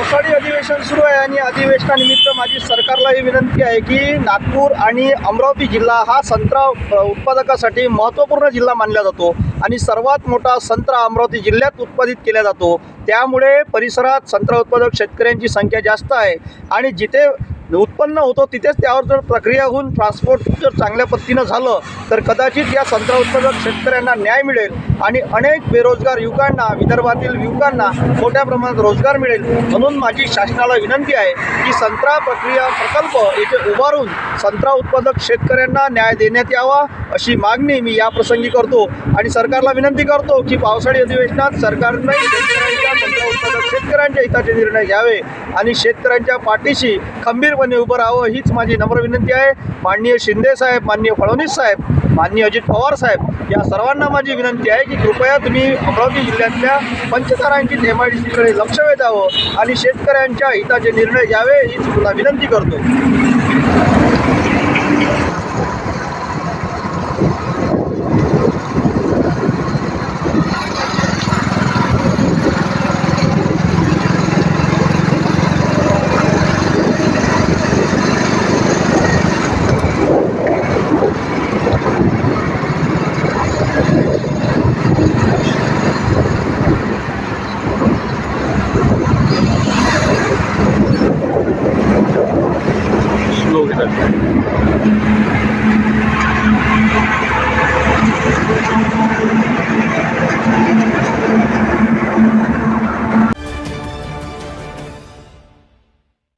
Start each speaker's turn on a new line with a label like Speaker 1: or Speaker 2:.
Speaker 1: पावसाळी अधिवेशन सुरू आहे आणि अधिवेशनानिमित्त माझी सरकारला ही विनंती आहे की नागपूर आणि अमरावती जिल्हा हा संत्रा उत्पादकासाठी महत्त्वपूर्ण जिल्हा मानला जातो आणि सर्वात मोठा संत्रा अमरावती जिल्ह्यात उत्पादित केला जातो. त्यामुळे परिसरात संत्रा उत्पादक शेतकऱ्यांची संख्या जास्त आहे आणि जिथे उत्पन्न होतो तिथेच त्यावर जर प्रक्रिया होऊन ट्रान्सपोर्ट जर चांगल्या पद्धतीनं झालं तर कदाचित या संत्रा उत्पादक शेतकऱ्यांना न्याय मिळेल आणि अनेक बेरोजगार युवकांना विदर्भातील युवकांना मोठ्या प्रमाणात रोजगार मिळेल. म्हणून माझी शासनाला विनंती आहे की संत्रा प्रक्रिया प्रकल्प येथे उभारून संत्रा उत्पादक शेतकऱ्यांना न्याय देण्यात यावा अशी मागणी मी या प्रसंगी करतो. आणि सरकारला विनंती करतो की पावसाळी अधिवेशनात सरकारने शेतकऱ्यांच्या संत्रा उत्पादक हिताचे निर्णय घ्यावे आणि शेतकऱ्यांच्या पाठीशी खंबीरपणे उभं राहावं हीच माझी नम्र विनंती आहे. माननीय शिंदे साहेब माननीय फडणवीस साहेब माननीय अजित पवार साहेब या सर्वांना माझी विनंती आहे की कृपया तुम्ही अमरावती जिल्ह्यातल्या पंचतारांकित एम आय डी सीकडे लक्ष वेधावं आणि शेतकऱ्यांच्या हिताचे निर्णय घ्यावे हीच तुला विनंती करतो.
Speaker 2: London.